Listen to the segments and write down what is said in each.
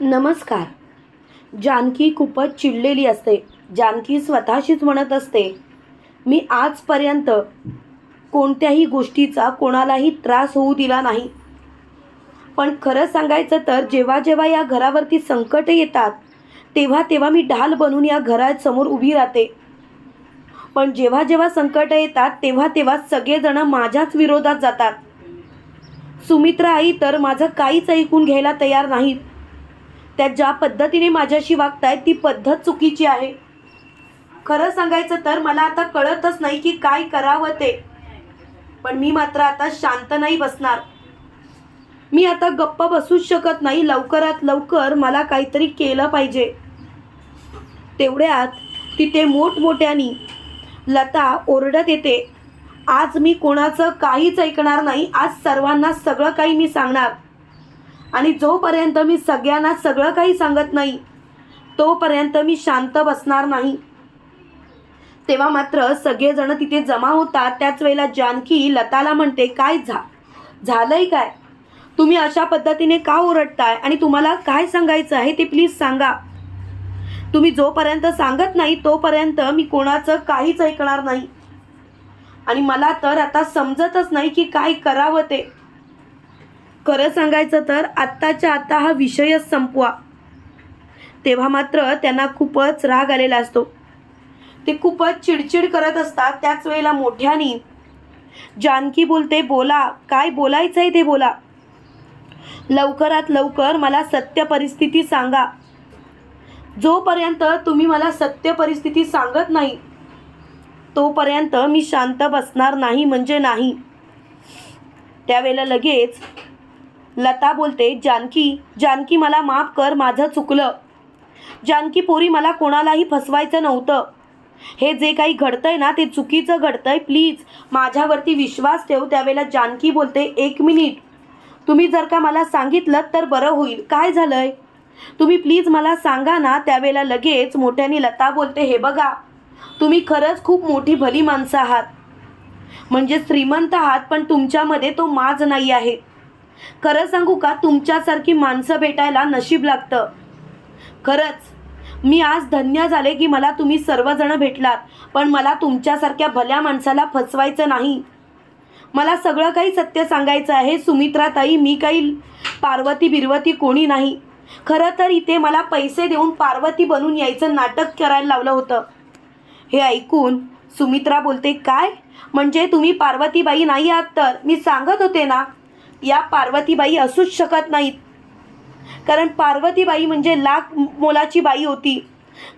नमस्कार. जानकी खूपच चिडलेली असते. जानकी स्वतःशीच म्हणत असते मी आजपर्यंत कोणत्याही गोष्टीचा कोणालाही त्रास होऊ दिला नाही. पण खरं सांगायचं तर जेव्हा जेव्हा या घरावरती संकट येतात तेव्हा तेव्हा मी ढाल बनून या घरासमोर उभी राहते. पण जेव्हा जेव्हा संकट येतात तेव्हा तेव्हा सगळेजण माझ्याच विरोधात जातात. सुमित्रा आई तर माझं काहीच ऐकून घ्यायला तयार नाहीत. त्या ज्या पद्धतीने माझ्याशी वागतायत ती पद्धत चुकीची आहे. खरं सांगायचं तर मला आता कळतच नाही की काय करावं ते. पण मी मात्र आता शांत नाही बसणार. मी आता गप्प बसूच शकत नाही. लवकरात लवकर मला काहीतरी केलं पाहिजे. तेवढ्यात तिथे मोठमोठ्यानी लता ओरडत येते. आज मी कोणाचं काहीच ऐकणार नाही. आज सर्वांना सगळं काही मी सांगणार. आणि जोपर्यंत मी सगळ्यांना सगळं काही सांगत नाही तोपर्यंत मी शांत बसणार नाही. तेव्हा मात्र सगळेजण तिथे जमा होतात. त्याच वेळेला जानकी लताला म्हणते काय झा झालंय काय? तुम्ही अशा पद्धतीने का ओरडताय? आणि तुम्हाला काय सांगायचं आहे ते प्लीज सांगा. तुम्ही जोपर्यंत सांगत नाही तोपर्यंत मी कोणाचं काहीच ऐकणार नाही. आणि मला तर आता समजतच नाही की काय करावं ते. खरं सांगायचं तर आत्ताच्या आता हा विषयच संपवा. तेव्हा मात्र त्यांना खूपच राग आलेला असतो. ते खूपच चिडचिड करत असतात त्याच वेळेला मोठ्यानी. जानकी बोलते बोला काय बोलायचं आहे ते बोला. लवकरात लवकर मला सत्य परिस्थिती सांगा. जोपर्यंत तुम्ही मला सत्य परिस्थिती सांगत नाही तोपर्यंत मी शांत बसणार नाही म्हणजे नाही. त्यावेळेला लगेच लता बोलते जानकी जानकी मला माफ कर माझं चुकलं. जानकी पोरी मला कोणालाही फसवायचं नव्हतं. हे जे काही घडतंय ना ते चुकीचं घडतंय प्लीज माझ्यावरती विश्वास ठेव. त्यावेळेला जानकी बोलते एक मिनिट. तुम्ही जर का मला सांगितलं तर बरं होईल. काय झालंय? तुम्ही प्लीज मला सांगा ना. त्यावेळेला लगेच मोठ्याने लता बोलते हे बघा. तुम्ही खरंच खूप मोठी भली माणसं आहात. म्हणजे श्रीमंत आहात पण तुमच्यामध्ये तो माज नाही आहे. खरं सांगू का तुमच्यासारखी माणसं भेटायला नशीब लागतं. खरंच मी आज धन्य झाले की मला तुम्ही सर्वजण भेटलात पण मला तुमच्यासारख्या भल्या माणसाला फसवायचं नाही. मला सगळं काही सत्य सांगायचं आहे सुमित्राताई मी काही पार्वती बिरवती कोणी नाही. खरं तर इथे मला पैसे देऊन पार्वती बनून यायचं नाटक करायला लावलं होतं. हे ऐकून सुमित्रा बोलते काय? म्हणजे तुम्ही पार्वतीबाई नाही आहात तर? मी सांगत होते ना. या पार्वतीबाई असूच शकत नाहीत. कारण पार्वतीबाई म्हणजे लाख मोलाची बाई होती.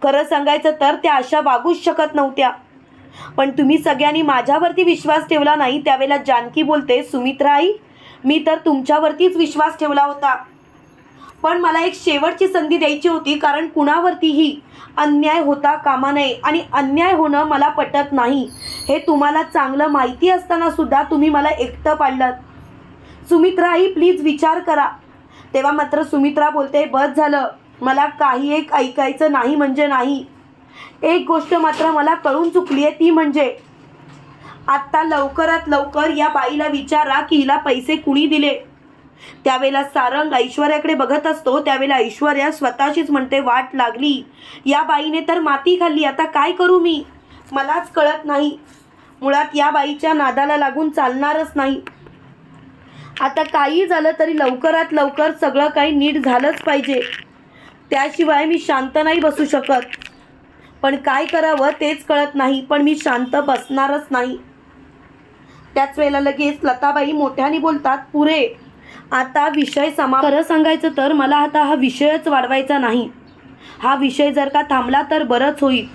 खरं सांगायचं तर त्या अशा वागूच शकत नव्हत्या. पण तुम्ही सगळ्यांनी माझ्यावरती विश्वास ठेवला नाही त्यावेळेला जानकी बोलते सुमित्रा आई मी तर तुमच्यावरतीच विश्वास ठेवला होता. पण मला एक शेवटची संधी द्यायची होती कारण कुणावरतीही अन्याय होता कामा नये आणि अन्याय होणं मला पटत नाही. हे तुम्हाला चांगलं माहिती असताना सुद्धा तुम्ही मला एकटं पाडलं सुमित्राही प्लीज विचार करा. तेव्हा मात्र सुमित्रा बोलते बस झालं. मला काही एक ऐकायचं नाही म्हणजे नाही. एक गोष्ट मात्र मला कळून चुकली आहे ती म्हणजे आत्ता लवकरात लवकर या बाईला विचारा की हिला पैसे कुणी दिले. त्यावेळेला सारंग ऐश्वर्याकडे बघत असतो. त्यावेळेला ऐश्वर्या स्वतःशीच म्हणते वाट लागली. या बाईने तर माती खाल्ली. आता काय करू मी? मलाच कळत नाही. मुळात या बाईच्या नादाला लागून चालणारच नाही. आता काही झालं तरी लवकरात लवकर सगळं काही नीट झालंच पाहिजे. त्याशिवाय मी शांत नाही बसू शकत. पण काय करावं तेच कळत नाही पण मी शांत बसणारच नाही. त्याच वेळेला लगेच लताबाई मोठ्याने बोलतात पुरे आता विषय समा खरं सांगायचं तर मला आता हा विषयच वाढवायचा नाही. हा विषय जर का थांबला तर बरंच होईल.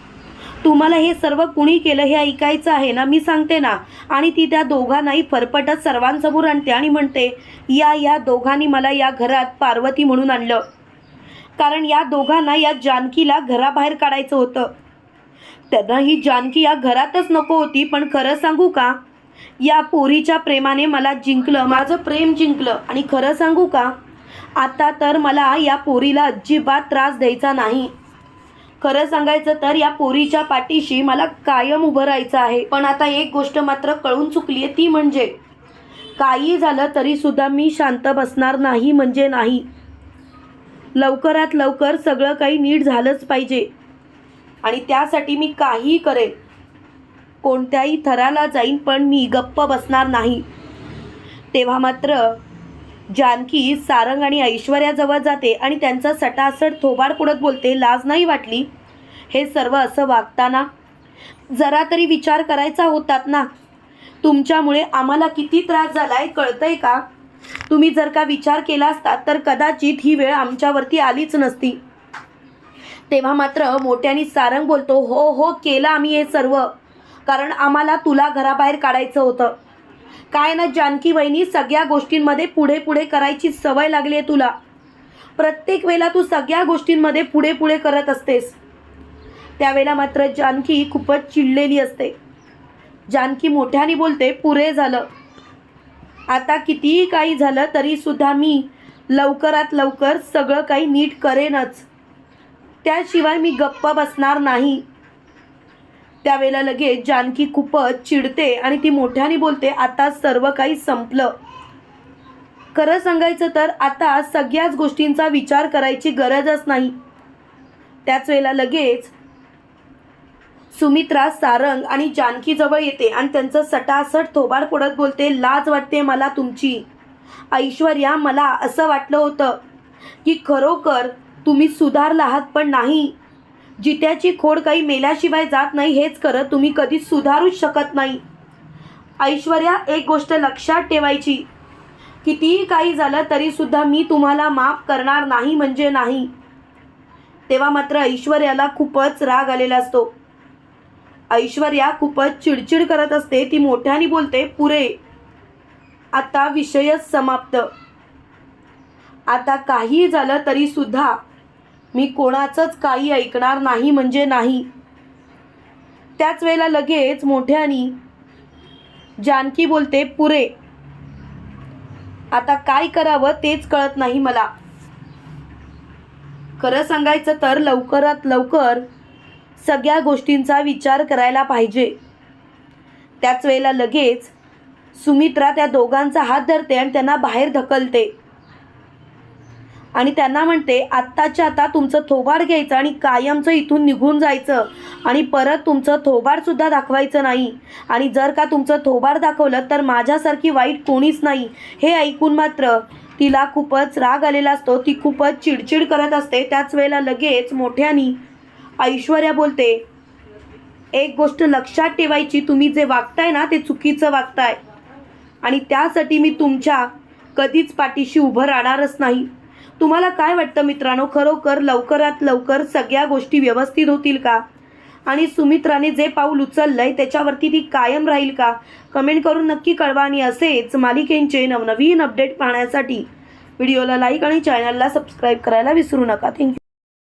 तुम्हाला हे सर्व कुणी केलं हे ऐकायचं आहे ना मी सांगते ना. आणि ती त्या दोघांनाही फरफटत सर्वांसमोर आणते आणि म्हणते या या दोघांनी मला या घरात पार्वती म्हणून आणलं. कारण या दोघांना या जानकीला घराबाहेर काढायचं होतं. त्यांना ही जानकी या घरातच नको होती पण खरं सांगू का? या पोरीच्या प्रेमाने मला जिंकलं माझं प्रेम जिंकलं. आणि खरं सांगू का? आता तर मला या पोरीला अजिबात त्रास द्यायचा नाही. खरं सांगायचं तर या पोरीच्या पाठीशी मला कायम उभं राहायचं आहे. पण आता एक गोष्ट मात्र कळून चुकली आहे ती म्हणजे काही झालं तरी सुद्धा मी शांत बसणार नाही म्हणजे नाही. लवकरात लवकर सगळं काही नीट झालंच पाहिजे. आणि त्यासाठी मी काहीही करेन. कोणत्याही थराला जाईन पण मी गप्प बसणार नाही. तेव्हा मात्र जानकी सारंग आणि ऐश्वर्याजवळ जाते आणि त्यांचा सटासट थोबाड पुढत बोलते लाज नाही वाटली? हे सर्व असं वागताना जरा तरी विचार करायचा होतात ना? तुमच्यामुळे आम्हाला किती त्रास झालाय कळतंय का? तुम्ही जर का विचार केला असता तर कदाचित ही वेळ आमच्यावरती आलीच नसती. तेव्हा मात्र मोठ्याने सारंग बोलतो हो हो केलं आम्ही हे सर्व. कारण आम्हाला तुला घराबाहेर काढायचं होतं. काय ना जानकी वहिनी सगळ्या गोष्टींमध्ये पुढे पुढे करायची सवय लागली आहे तुला. प्रत्येक वेळेला तू सगळ्या गोष्टींमध्ये पुढे पुढे करत असतेस. त्यावेळेला मात्र जानकी खूपच चिडलेली असते. जानकी मोठ्याने बोलते पुरे झालं. आता कितीही काही झालं तरीसुद्धा मी लवकरात लवकर सगळं काही नीट करेनच. त्याशिवाय मी गप्प बसणार नाही. त्यावेळेला लगेच जानकी खूपच चिडते आणि ती मोठ्याने बोलते आता सर्व काही संपलं. खरं सांगायचं तर आता सगळ्याच गोष्टींचा विचार करायची गरजच नाही. त्याच वेळेला लगेच सुमित्रा सारंग आणि जानकी जवळ येते आणि त्यांचं सटासट थोबाड पडत बोलते लाज वाटते मला तुमची. ऐश्वर्या मला असं वाटलं होतं की खरोखर तुम्ही सुधारला आहात पण नाही. जित्याची खोड काही मेल्याशिवाय जात नाही हेच करत तुम्ही कधीच सुधारूच शकत नाही. ऐश्वर्या एक गोष्ट लक्षात ठेवायची. कितीही काही झालं तरी सुद्धा मी तुम्हाला माफ करणार नाही म्हणजे नाही. तेव्हा मात्र ऐश्वर्याला खूपच राग आलेला असतो. ऐश्वर्या खूपच चिडचिड करत असते ती मोठ्याने बोलते पुरे आता विषयच समाप्त. आता काही झालं तरी सुद्धा मी कोणाचंच काही ऐकणार नाही म्हणजे नाही. त्याच वेळेला लगेच मोठ्यानी जानकी बोलते पुरे आता काय करावं तेच कळत नाही मला. खरं सांगायचं तर लवकरात लवकर सगळ्या गोष्टींचा विचार करायला पाहिजे. त्याच वेळेला लगेच सुमित्रा त्या दोघांचा हात धरते आणि त्यांना बाहेर ढकलते. आणि त्यांना म्हणते आत्ताच्या आता तुमचं थोबाड घ्यायचं आणि कायमचं इथून निघून जायचं. आणि परत तुमचं थोबाडसुद्धा दाखवायचं नाही. आणि जर का तुमचं थोबाड दाखवलं तर माझ्यासारखी वाईट कोणीच नाही. हे ऐकून मात्र तिला खूपच राग आलेला असतो. ती खूपच चिडचिड करत असते. त्याच वेळेला लगेच मोठ्यानी ऐश्वर्या बोलते एक गोष्ट लक्षात ठेवायची. तुम्ही जे वागताय ना ते चुकीचं वागताय. आणि त्यासाठी मी तुमच्या कधीच पाठीशी उभं राहणारच नाही. तुम्हाला काय वाटतं मित्रांनो? खरोखर लवकरात लवकर सगळ्या गोष्टी व्यवस्थित होतील का? आणि सुमित्राने जे पाऊल उचललंय त्याच्यावरती ती कायम राहील का? कमेंट करून नक्की कळवा आणि असेच मालिकेंचे नवनवीन अपडेट पाहण्यासाठी व्हिडिओला लाईक आणि चॅनलला सबस्क्राईब करायला विसरू नका. थँक्यू